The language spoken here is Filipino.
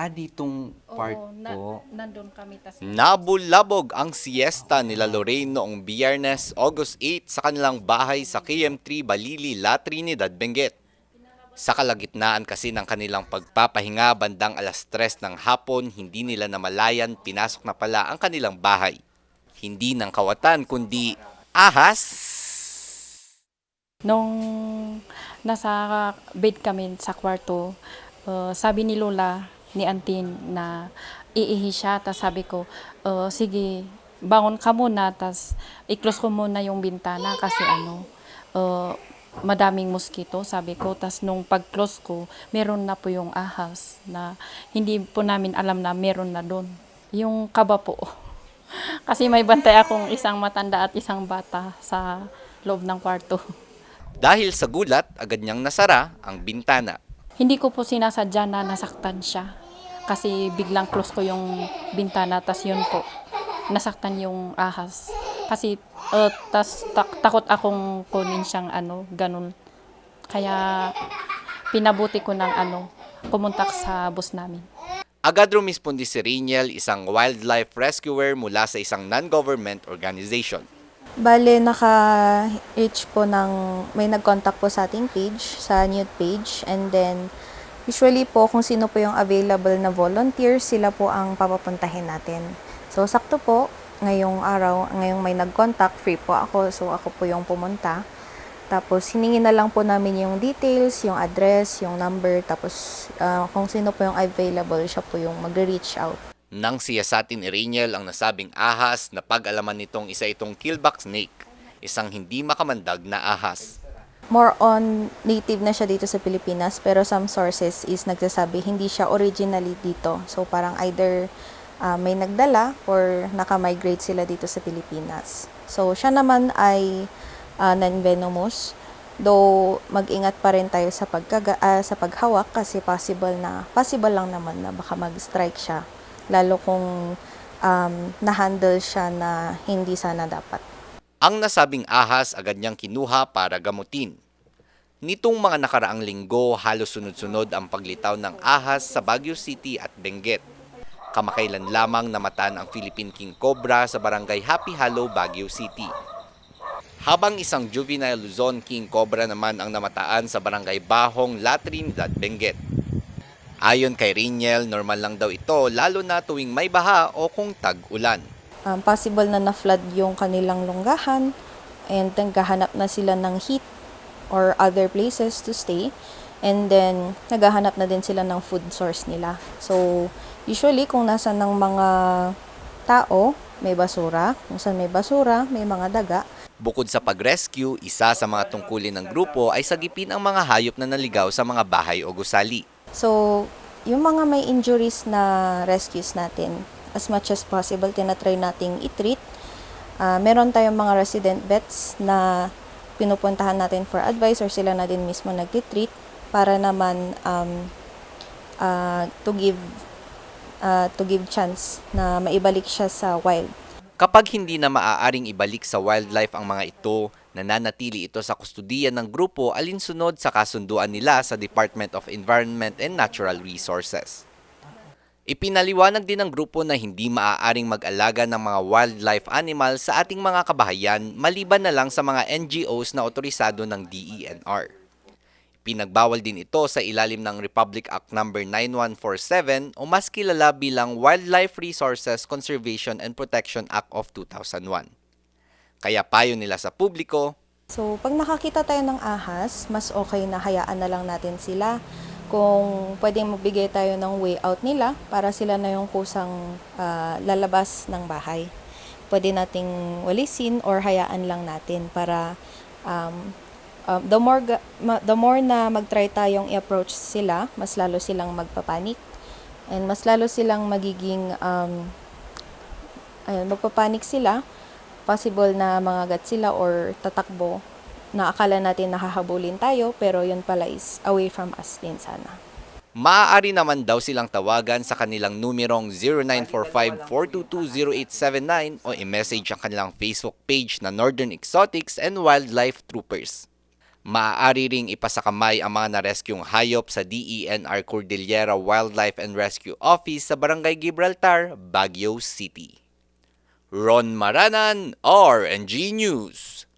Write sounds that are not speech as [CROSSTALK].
Ah, ditong part Oo, na, po. nandun kami. Tas, Nabulabog ang siesta nila Lorraine noong Biyernes, August 8 sa kanilang bahay sa KM3 Balili, La Trinidad, Benguet. Sa kalagitnaan kasi ng kanilang pagpapahinga bandang alas 3 ng hapon, hindi nila namalayan pinasok na pala ang kanilang bahay. Hindi ng kawatan kundi ahas. nung nasa bed kami sa kwarto, uh, sabi ni Lola, ni Antin na iihi siya. Tapos sabi ko, uh, sige, bangon ka muna. Tapos i-close ko muna yung bintana kasi ano, uh, madaming mosquito, sabi ko. Tapos nung pag-close ko, meron na po yung ahas na hindi po namin alam na meron na doon. Yung kaba po. [LAUGHS] Kasi may bantay akong isang matanda at isang bata sa loob ng kwarto. Dahil sa gulat, agad niyang nasara ang bintana. Hindi ko po sinasadya na nasaktan siya. Kasi biglang close ko yung bintana, tas yun po, nasaktan yung ahas. Kasi uh, tas tak- takot akong kunin siyang ano, ganun. Kaya pinabuti ko ng ano, kumontak sa boss namin. Agad rumispondi si Riniel, isang wildlife rescuer mula sa isang non-government organization. Bale, naka-reach po ng, may nag-contact po sa ating page, sa nude page. And then, usually po, kung sino po yung available na volunteers, sila po ang papapuntahin natin. So, sakto po, ngayong araw, ngayong may nag-contact, free po ako. So, ako po yung pumunta. Tapos, hiningi na lang po namin yung details, yung address, yung number. Tapos, ah, kung sino po yung available, siya po yung mag-reach out. Nang siyasatin ni Riniel ang nasabing ahas na pag-alaman nitong isa itong killback snake, isang hindi makamandag na ahas. more on native na siya dito sa Pilipinas pero some sources is nagsasabi hindi siya originally dito. So parang either ah, may nagdala or naka-migrate sila dito sa Pilipinas. So siya naman ay ah, non-venomous. Though mag-ingat pa rin tayo sa pagkaga ah, sa paghawak kasi possible na possible lang naman na baka mag-strike siya lalo kung um, na-handle siya na hindi sana dapat. Ang nasabing ahas agad niyang kinuha para gamutin. Nitong mga nakaraang linggo, halos sunod-sunod ang paglitaw ng ahas sa Baguio City at Benguet. Kamakailan lamang namataan ang Philippine King Cobra sa barangay Happy Hollow, Baguio City. Habang isang juvenile Luzon King Cobra naman ang namataan sa barangay Bahong, La Trinidad, Benguet. Ayon kay Riniel, normal lang daw ito lalo na tuwing may baha o kung tag-ulan. um, possible na na-flood yung kanilang lunggahan and naghahanap na sila ng heat or other places to stay and then naghahanap na din sila ng food source nila. So, usually kung nasa ng mga tao, may basura. Kung saan may basura, may mga daga. Bukod sa pag-rescue, isa sa mga tungkulin ng grupo ay sagipin ang mga hayop na naligaw sa mga bahay o gusali. So, yung mga may injuries na rescues natin, as much as possible, tinatry nating i-treat. Ah, meron tayong mga resident vets na pinupuntahan natin for advice or sila na din mismo nagtitreat para naman um, ah, to give ah, to give chance na maibalik siya sa wild. Kapag hindi na maaaring ibalik sa wildlife ang mga ito, nananatili ito sa kustudiyan ng grupo alinsunod sa kasunduan nila sa Department of Environment and Natural Resources. Ipinaliwanag din ng grupo na hindi maaaring mag-alaga ng mga wildlife animals sa ating mga kabahayan maliban na lang sa mga NGOs na otorisado ng DENR. Pinagbawal din ito sa ilalim ng Republic Act No. 9147 o mas kilala bilang Wildlife Resources Conservation and Protection Act of 2001. Kaya payo nila sa publiko, So, pag nakakita tayo ng ahas, mas okay na hayaan na lang natin sila. Kung pwedeng magbigay tayo ng way out nila para sila na yung kusang ah, lalabas ng bahay. Pwede nating walisin or hayaan lang natin para um, uh, the more ma- the more na mag-try tayong i-approach sila, mas lalo silang magpapanik and mas lalo silang magiging um, ayun, magpapanik sila possible na mangagat sila or tatakbo na akala natin nakahabulin tayo pero yun pala is away from us din sana. maaari naman daw silang tawagan sa kanilang numerong 0945-422-0879 o i-message ang kanilang Facebook page na Northern Exotics and Wildlife Troopers. Maaari ring ipasakamay ang mga narescueng hayop sa DENR Cordillera Wildlife and Rescue Office sa Barangay Gibraltar, Baguio City. Ron Maranan, RNG News.